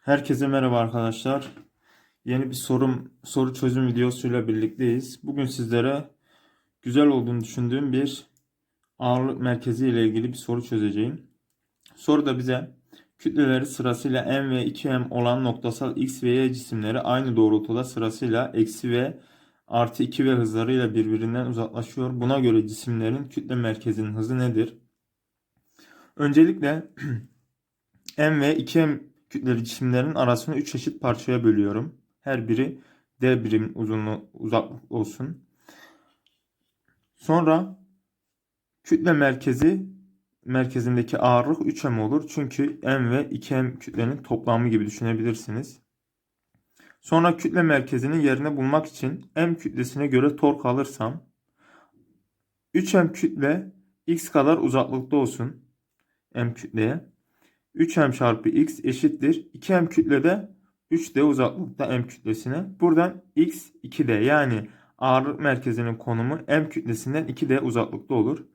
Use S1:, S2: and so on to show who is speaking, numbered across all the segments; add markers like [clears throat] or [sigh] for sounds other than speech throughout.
S1: Herkese merhaba arkadaşlar. Yeni bir sorum soru çözüm videosuyla birlikteyiz. Bugün sizlere güzel olduğunu düşündüğüm bir ağırlık merkezi ile ilgili bir soru çözeceğim. Soruda bize kütleleri sırasıyla m ve 2m olan noktasal x ve y cisimleri aynı doğrultuda sırasıyla eksi v artı 2 v hızlarıyla birbirinden uzaklaşıyor. Buna göre cisimlerin kütle merkezinin hızı nedir? Öncelikle [clears throat] m ve 2m kütleli cisimlerin arasını 3 eşit parçaya bölüyorum. Her biri d birim uzunluğu uzaklık olsun. Sonra kütle merkezi merkezindeki ağırlık 3m olur. Çünkü m ve 2m kütlenin toplamı gibi düşünebilirsiniz. Sonra kütle merkezinin yerini bulmak için m kütlesine göre tork alırsam 3m kütle x kadar uzaklıkta olsun m kütleye. 3m çarpı x eşittir. 2m kütlede 3d uzaklıkta m kütlesine. Buradan x 2d yani ağırlık merkezinin konumu m kütlesinden 2d uzaklıkta olur.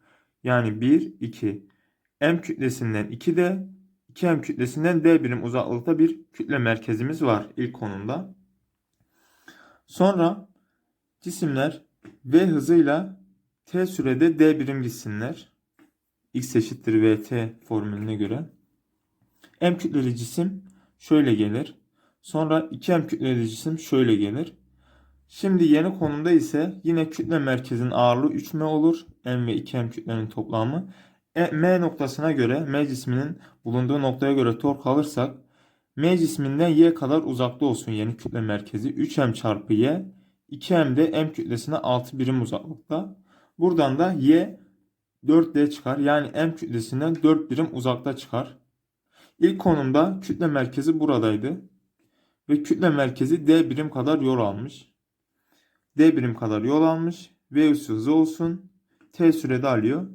S1: Yani 1, 2. m kütlesinden 2d, 2m kütlesinden d birim uzaklıkta bir kütle merkezimiz var ilk konumda. Sonra cisimler v hızıyla t sürede d birim gitsinler. x eşittir vt formülüne göre. M kütleli cisim şöyle gelir. Sonra 2M kütleli cisim şöyle gelir. Şimdi yeni konumda ise yine kütle merkezinin ağırlığı 3M olur. M ve 2M kütlenin toplamı. E, M noktasına göre M cisminin bulunduğu noktaya göre tork alırsak M cisminden Y kadar uzakta olsun yeni kütle merkezi. 3M çarpı Y. 2M de M kütlesine 6 birim uzaklıkta. Buradan da Y 4D çıkar. Yani M kütlesinden 4 birim uzakta çıkar. İlk konumda kütle merkezi buradaydı. Ve kütle merkezi D birim kadar yol almış. D birim kadar yol almış. V üssü hızı olsun. T sürede alıyor.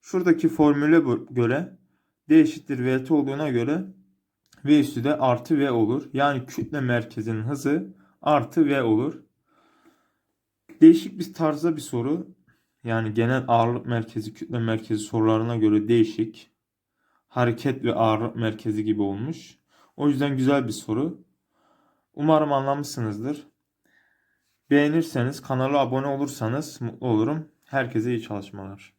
S1: Şuradaki formüle göre D eşittir VT olduğuna göre V üssü de artı V olur. Yani kütle merkezinin hızı artı V olur. Değişik bir tarzda bir soru. Yani genel ağırlık merkezi, kütle merkezi sorularına göre değişik hareket ve ağırlık merkezi gibi olmuş. O yüzden güzel bir soru. Umarım anlamışsınızdır. Beğenirseniz, kanala abone olursanız mutlu olurum. Herkese iyi çalışmalar.